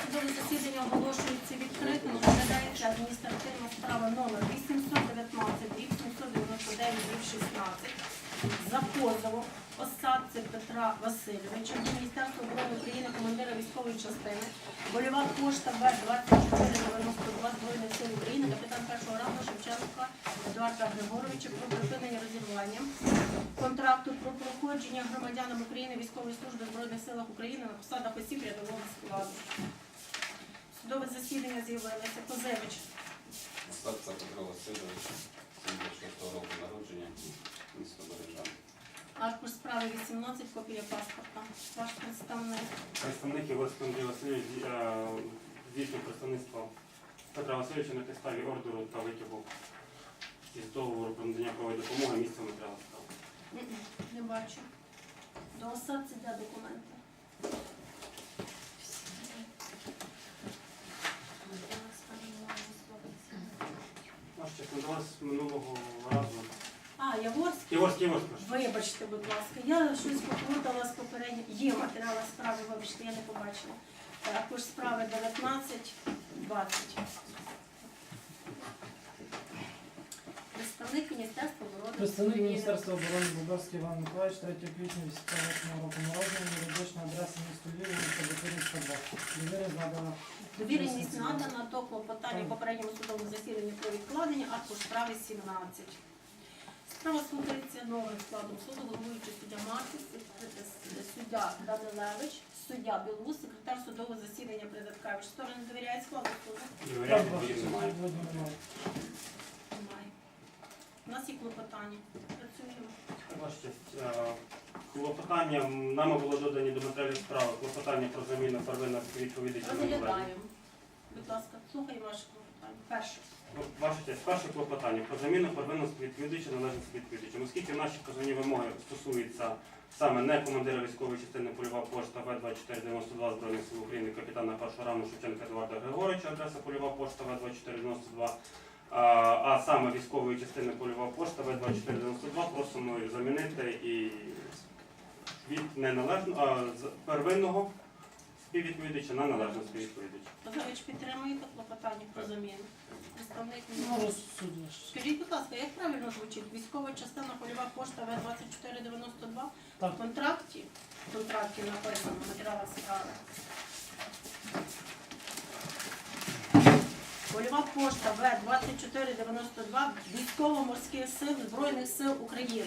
Судове засідання оголошується відкритим. Розглядається адміністративна справа номер 819 799 16 за позовом осадця Петра Васильовича Міністерства оборони України, командира військової частини, бойова пошта В-2492 Збройних сил України, капітан першого рангу Шевченка Едуарда Григоровича про припинення розірвання контракту про проходження громадянам України військової служби Збройних силах України на посадах осіб рядового складу. Судове засідання з'явилося. Козевич. Остапця Петро Васильович, 76 року народження, місто Бережан. Аркуш справи 18, копія паспорта. Ваш представник. Представник Єгорський Андрій Васильович е, здійснює представництво Петра Васильовича на підставі ордеру та витягу із договору про надання правової допомоги місця матеріалу справи. Не бачу. До осадці де документи. Ваш чесно, до вас минулого. А, Яворський. Єгорський, Єгорський. Вибачте, будь ласка, я щось поплутала з попередньо. Є матеріали справи, вибачте, я не побачила. Також справи 19, 20. Представник Міністерства оборони. Представник Міністерства оборони Бобровський Іван Миколаївич, 3 квітня 88 року народження, юридична адреса місто Львів, місто Батурівська 2. Довіреність надана. Довіреність надана до клопотання в попередньому судовому засіданні про відкладення, а по справі 17. Справа слухається новим складом суду, головуючий суддя Марків, суддя Данилевич, суддя Білус, секретар судового засідання Придаткевич. Сторони довіряють складу суду? Немає. У нас є клопотання. Працюємо. Честь, е, клопотання нами було додані до матеріалів справи. Клопотання про заміну первинного відповідача на. Розглядаємо. Будь ласка, слухай ваше клопотання. Перше. Ну, Ваша честь, перше клопотання про заміну первинного відповідача належності відповідача. Оскільки наші позовні вимоги стосуються саме не командира військової частини польова пошта В-2492 Збройних сил України, капітана першого рангу Шевченка Едуарда Григоровича, адреса польова пошта В-2492, а, саме військової частини польова пошта В-2492 просимо замінити і від неналежного, а, з первинного співвідповідача на належного співвідповідача. Позович підтримуєте клопотання про заміну? Представник судді. Скажіть, будь ласка, як правильно звучить? Військова частина польова пошта В-2492 Так. в контракті? В контракті написано в матеріалах справи. Польова пошта В-2492 військово-морських сил Збройних сил України.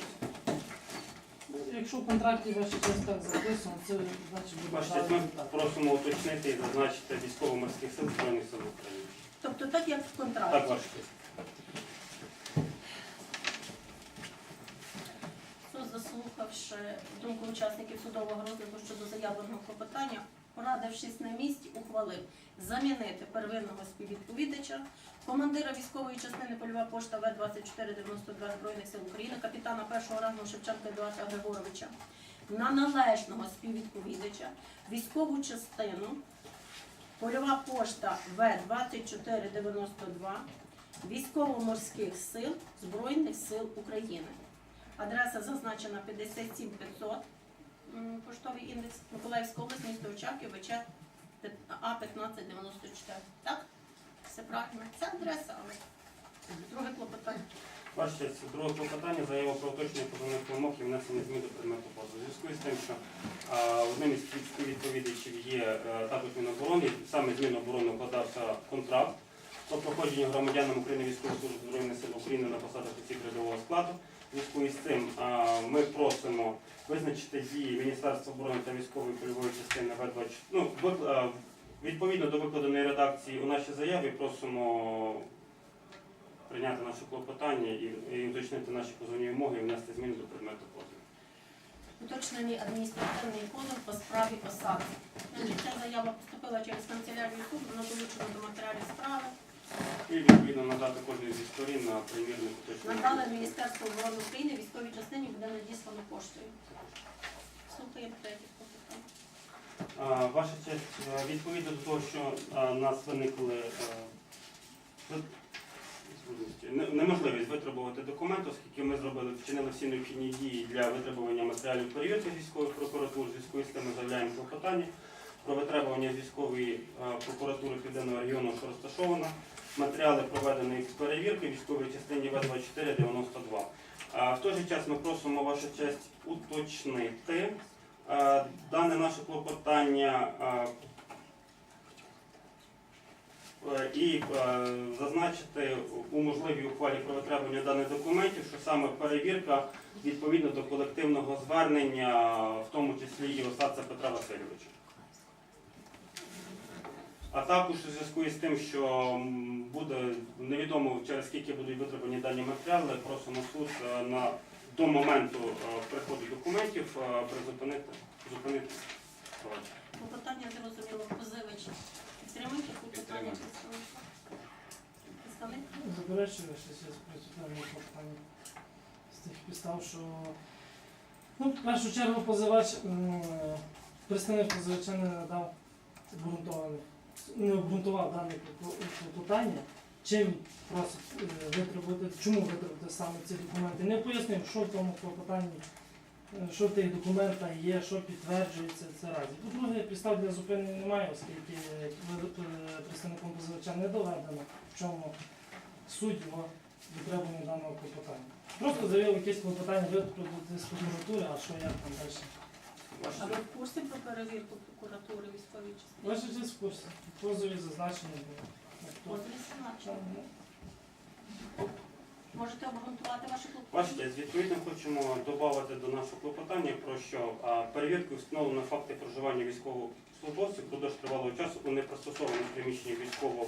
Ну, Якщо в контракті ваша честь так записано, це значить буде Ваша ми правильно так. просимо уточнити і зазначити військово-морських сил Збройних сил України. Тобто так, як в Так, контракті. ваша честь. Суд, заслухавши думку учасників судового розгляду щодо заявленого клопотання, порадившись на місці, ухвалив замінити первинного співвідповідача, командира військової частини польова пошта В-2492 Збройних сил України, капітана першого рангу Шевченка Едуарда Григоровича на належного співвідповідача, військову частину польова пошта В-2492 військово-морських сил Збройних сил України. Адреса зазначена 57500, м, поштовий індекс Миколаївська область, місто Очаків, ВЧ А1594. Так? Все правильно. Це адреса, але друге клопотання. Ваша честь, друге клопотання заява про уточнення позовних вимог і внесення змін до предмету позову. У зв'язку з тим, що а, одним із співвідповідачів є е, також Міноборони, саме з Міноборони укладався контракт про проходження громадянам України військової служби Збройних сил України на посадах осіб рядового складу. У зв'язку із цим а, ми просимо визначити дії Міністерства оборони та військової польової частини В-20. Ну, відповідно до викладеної редакції у нашій заяві просимо прийняти наше клопотання і, і уточнити наші позовні вимоги і внести зміни до предмету позову. Уточнений адміністративний позов по справі посади. Ця заява поступила через канцелярію суду, вона долучена до матеріалів справи. І відповідно надати кожній зі сторін на примірник уточнення. Надали Міністерство оборони України військовій частині буде надіслано поштою. Слухаємо третє клопотання. А, Ваша честь, е, відповідно до того, що у нас виникли е, неможливість витребувати документ, оскільки ми зробили вчинили всі необхідні дії для витребування матеріалів перевірки військових прокуратур. Зв'язку з тим ми заявляємо клопотання про витребування військової е, прокуратури Південного регіону, що розташована. Матеріали проведеної перевірки в військовій частині В-2492. А В той же час ми просимо вашу честь уточнити е, дане наше клопотання е, е, і е, зазначити у можливій ухвалі про витребування даних документів, що саме перевірка відповідно до колективного звернення, в тому числі і Осадця Петра Васильовича. А також у зв'язку із тим, що буде невідомо через скільки будуть витребувані дані матеріали, просимо суд е, на до моменту е, приходу документів е, призупинити зупинити. Клопотання зрозуміло. Позивач. Підтримуєте клопотання Підтримую. представника? Представник? Заперечую, що процитоване клопотання з тих підстав, що ну, в першу чергу позивач, м, представник позивача не надав обґрунтованих, не обґрунтував дане клопотання, чим просить е, витребувати, чому витребувати саме ці документи. Не пояснив, що в тому клопотанні, що в тих документах є, що підтверджується це разі. По-друге, підстав для зупинення немає, оскільки е, представником позивача не доведено, в чому суть його витребування даного клопотання. Просто заявив якесь клопотання витребувати з прокуратури, а що як там далі. А ви в курсі про перевірку прокуратури військової частини? Ваша честь в курсі. В позові зазначено було. Позові зазначено. Можете обґрунтувати ваше клопотання? Бачите, з відповідно хочемо додати до нашого клопотання про що а, перевірки встановлено факти проживання військовослужбовців впродовж тривалого часу у непристосованих приміщеннях військового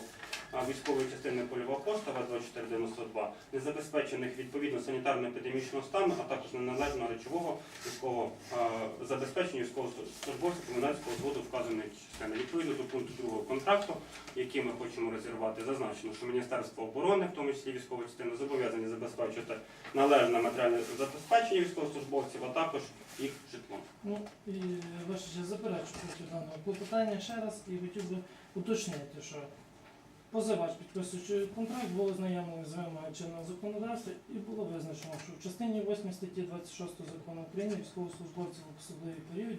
військової частини польова поста В-2492, незабезпечених відповідно санітарно-епідемічного стану, а також неналежного речового військового а, забезпечення військовослужбовців комендантського зводу вказаної частини. Відповідно до пункту 2 контракту, який ми хочемо розірвати, зазначено, що Міністерство оборони, в тому числі військова частина, зобов'язані забезпечити належне матеріальне забезпечення військовослужбовців, а також їх житлом. Ну і ваша честь проти даного клопотання ще раз і хотів би уточнити, що позивач, підписуючи контракт, був ознайомлений з вимогами чинного законодавства і було визначено, що в частині 8 статті 26 закону України військовослужбовців в особливий період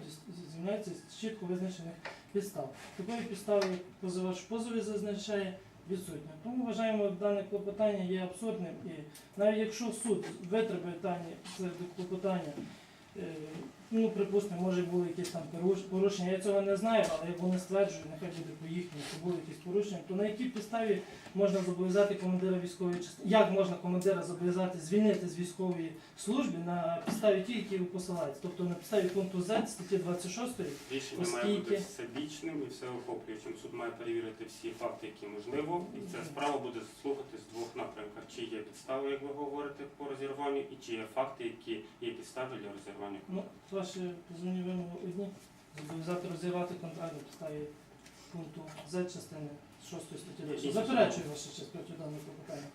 звільняються з чітко визначених підстав. Такої підстави позивач позові зазначає відсутня. Тому вважаємо, дане клопотання є абсурдним і навіть якщо суд витребує дані це клопотання, е, ну припустимо, може були якісь там порушення, я цього не знаю, але як вони стверджують, нехай буде по їхньому, що були якісь порушення, то на якій підставі можна зобов'язати командира військової частини? Як можна командира зобов'язати звільнити з військової служби на підставі ті, які ви посилаєте? Тобто на підставі пункту Z статті 26 Рішення має бути Оскільки- всебічним і всеохоплюючим. Суд має перевірити всі факти, які можливо, і ця справа буде слухати з двох напрямків. Чи є підстави, як ви говорите, по розірванню, і чи є факти, які є підстави для розірвання. Ну, ваші позовні вимоги одні. Зобов'язати розірвати контракт на підставі пункту Z частини 6 статті 10. Заперечую честь проти даного клопотання.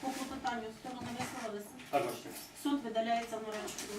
По клопотанню сторони висловилися. Суд видаляється в наречку.